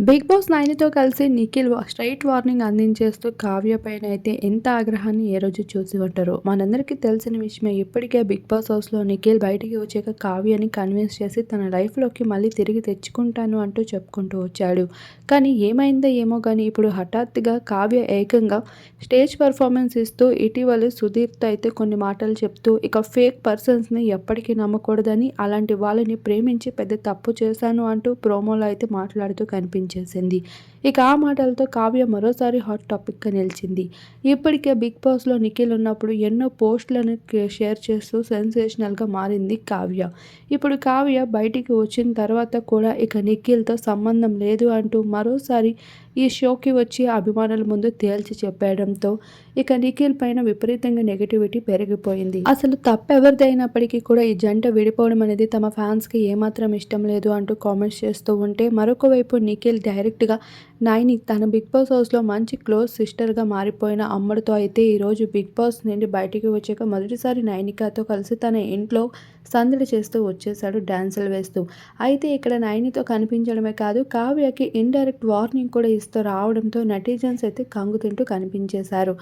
Big boss నైన్తో కలిసి Nikhil straight warning అందించేస్తూ కావ్య పైన అయితే ఎంత ఆగ్రహాన్ని ఏ రోజు చూసి ఉంటారో మనందరికీ తెలిసిన విషయమే ఇప్పటికే బిగ్ బాస్ హౌస్లో నిఖిల్ బయటికి వచ్చాక కావ్యని కన్విన్స్ చేసి తన లైఫ్లోకి మళ్ళీ తిరిగి తెచ్చుకుంటాను అంటూ చెప్పుకుంటూ వచ్చాడు. కానీ ఏమైందో ఏమో కానీ ఇప్పుడు హఠాత్తుగా కావ్య ఏకంగా స్టేజ్ పర్ఫార్మెన్స్ ఇస్తూ ఇటీవల సుధీర్తో అయితే కొన్ని మాటలు చెప్తూ ఇక ఫేక్ పర్సన్స్ని ఎప్పటికీ నమ్మకూడదని అలాంటి వాళ్ళని ప్రేమించి పెద్ద తప్పు చేశాను అంటూ ప్రోమోలో అయితే మాట్లాడుతూ కనిపించింది చేసింది. ఇక ఆ మాటలతో కావ్య మరోసారి హాట్ టాపిక్గా నిలిచింది. ఇప్పటికే బిగ్ బాస్లో నిఖిల్ ఉన్నప్పుడు ఎన్నో పోస్టులను షేర్ చేస్తూ సెన్సేషనల్గా మారింది కావ్య. ఇప్పుడు కావ్య బయటికి వచ్చిన తర్వాత కూడా ఇక నిఖిల్తో సంబంధం లేదు అంటూ మరోసారి ఈ షోకి వచ్చి అభిమానుల ముందు తేల్చి చెప్పడంతో ఇక నిఖిల్ పైన విపరీతంగా నెగిటివిటీ పెరిగిపోయింది. అసలు తప్పెవరిదైనప్పటికీ కూడా ఈ జంట విడిపోవడం అనేది తమ ఫ్యాన్స్కి ఏమాత్రం ఇష్టం లేదు అంటూ కామెంట్స్ చేస్తూ ఉంటే మరొక వైపు నిఖిల్ డైరెక్ట్గా నైని తన బిగ్ బాస్ హౌస్లో మంచి క్లోజ్ సిస్టర్గా మారిపోయిన అమ్మడితో అయితే ఈరోజు బిగ్ బాస్ నుండి బయటికి వచ్చాక మొదటిసారి నైనికాతో కలిసి తన ఇంట్లో సందడి చేస్తూ వచ్చేసాడు డ్యాన్సులు వేస్తూ. అయితే ఇక్కడ నైనితో కనిపించడమే కాదు కావ్యకి ఇండైరెక్ట్ వార్నింగ్ కూడా ఇస్తూ రావడంతో నెటిజన్స్ అయితే కంగు తింటూ కనిపించేశారు.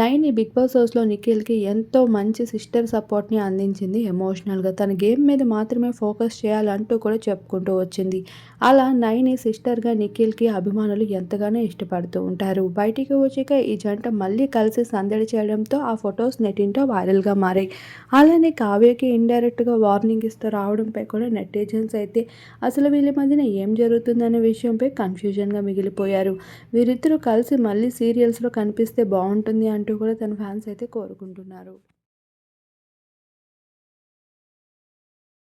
నైని బిగ్ బాస్ హౌస్లో నిఖిల్కి ఎంతో మంచి సిస్టర్ సపోర్ట్ని అందించింది ఎమోషనల్గా. తన గేమ్ మీద మాత్రమే ఫోకస్ చేయాలంటూ కూడా చెప్పుకుంటూ వచ్చింది. అలా నైని సిస్టర్గా నిఖిల్కి అభిమానులు ఎంతగానో ఇష్టపడుతూ ఉంటారు. బయటికి వచ్చాక ఈ జంట మళ్ళీ కలిసి సందడి చేయడంతో ఆ ఫొటోస్ నెట్టింటో వైరల్గా మారాయి. అలానే కావ్యకి ఇండైరెక్ట్గా వార్నింగ్ ఇస్తూ రావడంపై కూడా నెటిజన్స్ అయితే అసలు వీళ్ళ మధ్యన ఏం జరుగుతుందనే విషయంపై కన్ఫ్యూజన్గా మిగిలిపోయారు. వీరిద్దరూ కలిసి మళ్ళీ సీరియల్స్లో కనిపిస్తే బాగుంటుంది అంటూ కూడా తన ఫ్యాన్స్ అయితే కోరుకుంటున్నారు.